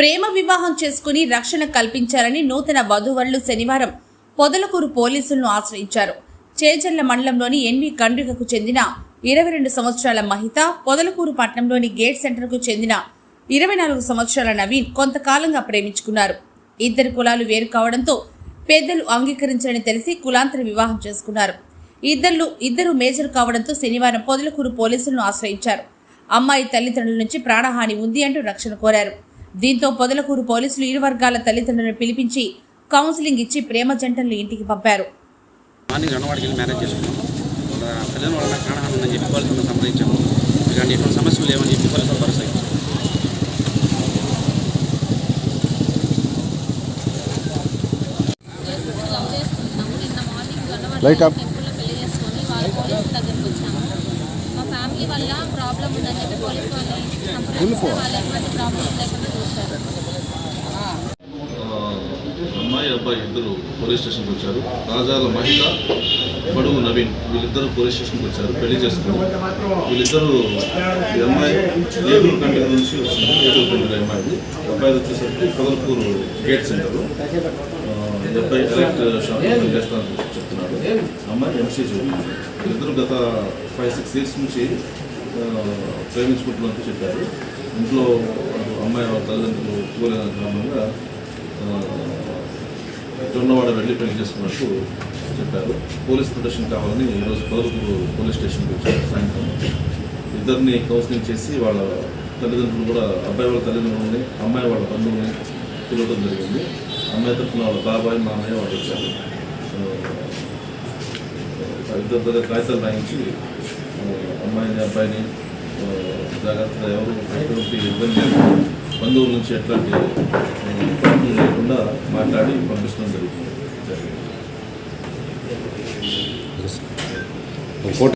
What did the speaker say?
ప్రేమ వివాహం చేసుకుని రక్షణ కల్పించాలని నూతన వధువరులు శనివారం పొదలకూరు పోలీసులను ఆశ్రయించారు. చేజర్ల మండలంలోని ఎన్వి కండ్రికకు చెందిన ఇరవై రెండు సంవత్సరాల మహిత పొదలకూరు పట్టణంలోని గేట్ సెంటర్కు చెందిన ఇరవై నాలుగు సంవత్సరాల నవీన్ కొంతకాలంగా ప్రేమించుకున్నారు. ఇద్దరు కులాలు వేరు కావడంతో పెద్దలు అంగీకరించారని తెలిసి కులాంతర వివాహం చేసుకున్నారు. ఇద్దరు ఇద్దరు మేజర్ కావడంతో శనివారం పొదలకూరు పోలీసులను ఆశ్రయించారు. అమ్మాయి తల్లిదండ్రుల నుంచి ప్రాణహాని ఉంది అంటూ రక్షణ కోరారు. దీంతో పొదలకూరు పోలీసులు ఇరు వర్గాల తల్లిదండ్రులను పిలిపించి కౌన్సిలింగ్ ఇచ్చి ప్రేమ జంటలను ఇంటికి పంపారు. మార్నింగ్ రణవాడికి వెళ్ళి మ్యారేజ్ చేసుకున్నాం. వాళ్ళ పిల్లల వల్ల నాకు ప్రాణహాని ఉందని చెప్పి సంప్రదించాము. ఇలాంటి ఎటువంటి సమస్యలు లేవని భరోసా up. టెంపుల్లో పెళ్ళి చేసుకొని వాళ్ళ పోలీసు దగ్గరికి వచ్చాము. మా ఫ్యామిలీ వల్ల ప్రాబ్లం ఉందని చెప్పి పోలీసు వాళ్ళని సంప్రదిస్తే వాళ్ళు ఎటువంటి ప్రాబ్లం లేకుండా అబ్బాయి ఇద్దరు పోలీస్ స్టేషన్కి వచ్చారు. రాజాల మహిళ బడుగు నవీన్ వీళ్ళిద్దరు పోలీస్ స్టేషన్కి వచ్చారు పెళ్ళి చేసుకున్నారు. వీళ్ళిద్దరు అమ్మాయి ఏలూరు కంటి నుంచి వచ్చింది. ఏలూరు కంటి అమ్మాయి అబ్బాయి వచ్చేసరికి పొదలపూరు గేట్ సెంటర్. డెబ్బై ఎలక్ట్ షాప్ చేస్తానని చెప్తున్నారు. అమ్మాయి ఎంసీ చదువుతుంది. వీళ్ళిద్దరు గత ఫైవ్ సిక్స్ ఇయర్స్ నుంచి ఆ, ప్రేమించుకుంటున్నట్టు చెప్పారు. ఇంట్లో అమ్మాయి వాళ్ళ తల్లిదండ్రులు కూలిన కారణంగా జొన్నవాడ వెళ్ళి పెళ్ళి చేసుకున్నట్టు చెప్పారు. పోలీస్ ప్రొటెక్షన్ కావాలని ఈరోజు పదవులు పోలీస్ స్టేషన్కి వచ్చారు. సాయంత్రం ఇద్దరిని కౌన్సిలింగ్ చేసి వాళ్ళ తల్లిదండ్రులు కూడా అబ్బాయి వాళ్ళ తల్లిదండ్రులని అమ్మాయి వాళ్ళ బంధువుని పిలవడం జరిగింది. అమ్మాయి తరఫున వాళ్ళ బాబాయ్ మామయ్య వాళ్ళు వచ్చారు. ఇద్దరు దగ్గర కాగితాలు రాయించి అమ్మాయిని అబ్బాయిని జాగ్రత్తగా ఎవరు ఎటువంటి ఇబ్బంది బంధువుల నుంచి ఎట్లాంటి మాట్లాడి పంపించడం జరుగుతుంది ఫోటో